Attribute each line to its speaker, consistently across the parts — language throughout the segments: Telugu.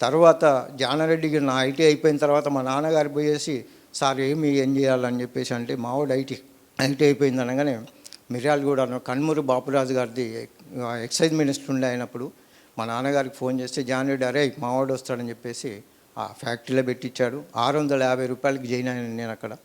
Speaker 1: తర్వాత జానారెడ్డికి నా ఐటీ అయిపోయిన తర్వాత మా నాన్నగారు పోయేసి సార్ ఏమి ఏం చేయాలని చెప్పేసి అంటే మావాడు ఐటీ ఐటీ అయిపోయింది అనగానే మిర్యాలగూడ కన్మూరు బాపురాజు గారిది ఎక్సైజ్ మినిస్టర్ ఉండే అయినప్పుడు మా నాన్నగారికి ఫోన్ చేస్తే జానరెడ్డి అరే మావాడు వస్తాడని చెప్పేసి ఆ ఫ్యాక్టరీలో పెట్టించాడు ఆరు వందల యాభై రూపాయలకి జాయిన్ అయ్యాను నేను అక్కడ.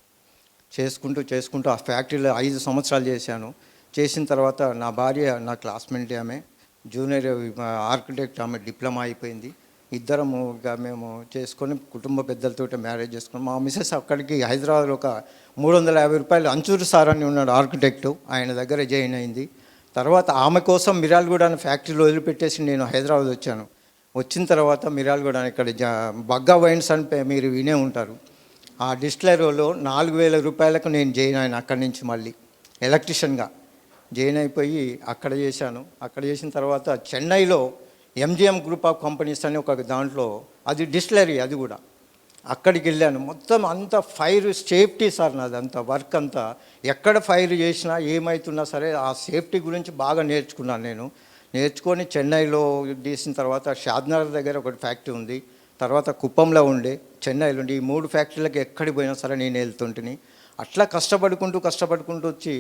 Speaker 1: చేసుకుంటూ చేసుకుంటూ ఆ ఫ్యాక్టరీలో ఐదు సంవత్సరాలు చేశాను. చేసిన తర్వాత నా భార్య నా క్లాస్మేట్ ఆమె జూనియర్ ఆర్కిటెక్ట్ ఆమె డిప్లొమా అయిపోయింది. ఇద్దరము ఇక మేము చేసుకొని కుటుంబ పెద్దలతో మ్యారేజ్ చేసుకుని మా మిసెస్ అక్కడికి హైదరాబాద్లో ఒక మూడు వందల యాభై రూపాయలు అంచూరు సార్ అని ఉన్నాడు ఆర్కిటెక్ట్. ఆయన దగ్గర జాయిన్ అయింది. తర్వాత ఆమె కోసం మిరాల్గూడ అనే ఫ్యాక్టరీలో వదిలిపెట్టేసి నేను హైదరాబాద్ వచ్చాను. వచ్చిన తర్వాత మిరాల్గూడ ఇక్కడ జా బగ్గా వైన్స్ అని మీరు వినే ఉంటారు. ఆ డిస్టిలరీలో నాలుగు వేల రూపాయలకు నేను జాయిన్ అయిన అక్కడి నుంచి మళ్ళీ. ఎలక్ట్రిషియన్గా జాయిన్ అయిపోయి అక్కడ చేశాను. అక్కడ చేసిన తర్వాత చెన్నైలో ఎంజిఎం గ్రూప్ ఆఫ్ కంపెనీస్ అని ఒక దాంట్లో అది డిస్టిలరీ అది కూడా. అక్కడికి వెళ్ళాను. మొత్తం అంత ఫైర్ సేఫ్టీ సార్ నాది అంత వర్క్ అంతా. ఎక్కడ ఫైర్ చేసినా ఏమవుతున్నా సరే ఆ సేఫ్టీ గురించి బాగా నేర్చుకున్నాను నేను. నేర్చుకొని చెన్నైలో చేసిన తర్వాత షాద్నగర్ దగ్గర ఒకటి ఫ్యాక్టరీ ఉంది. తర్వాత కుప్పంలో ఉండే చెన్నైలో ఉండే ఈ మూడు ఫ్యాక్టరీలకు ఎక్కడికి పోయినా సరే నేను వెళ్తుంటిని. అట్లా కష్టపడుకుంటూ కష్టపడుకుంటూ వచ్చి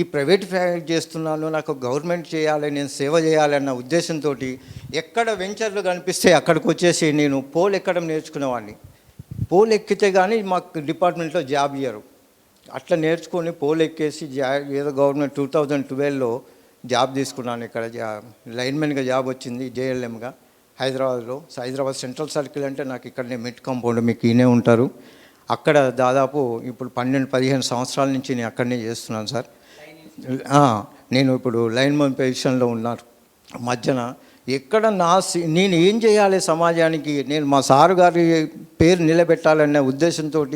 Speaker 1: ఈ ప్రైవేట్ ఫ్యాక్టరీ చేస్తున్నాను నాకు గవర్నమెంట్ చేయాలి నేను సేవ చేయాలి అన్న ఉద్దేశంతో ఎక్కడ వెంచర్లు కనిపిస్తే అక్కడికి వచ్చేసి నేను పోల్ ఎక్కడం నేర్చుకునేవాడిని. పోల్ ఎక్కితే కానీ మాకు డిపార్ట్మెంట్లో జాబ్ ఇయ్యరు. అట్లా నేర్చుకొని పోల్ ఎక్కేసి జా ఏదో గవర్నమెంట్ టూ థౌజండ్ ట్వెల్వ్లో జాబ్ తీసుకున్నాను. ఇక్కడ జా లైన్మెన్గా జాబ్ వచ్చింది జేఎల్ఎంగా హైదరాబాద్లో. సో హైదరాబాద్ సెంట్రల్ సర్కిల్ అంటే నాకు ఇక్కడనే మిడ్ కాంపౌండ్ మీకు ఈయనే ఉంటారు. అక్కడ దాదాపు ఇప్పుడు పన్నెండు పదిహేను సంవత్సరాల నుంచి నేను అక్కడనే చేస్తున్నాను సార్. నేను ఇప్పుడు లైన్మెన్ పొజిషన్లో ఉన్నాను. మధ్యన ఎక్కడ నా సి- నేను ఏం చేయాలి సమాజానికి? నేను మా సారు గారి పేరు నిలబెట్టాలనే ఉద్దేశంతో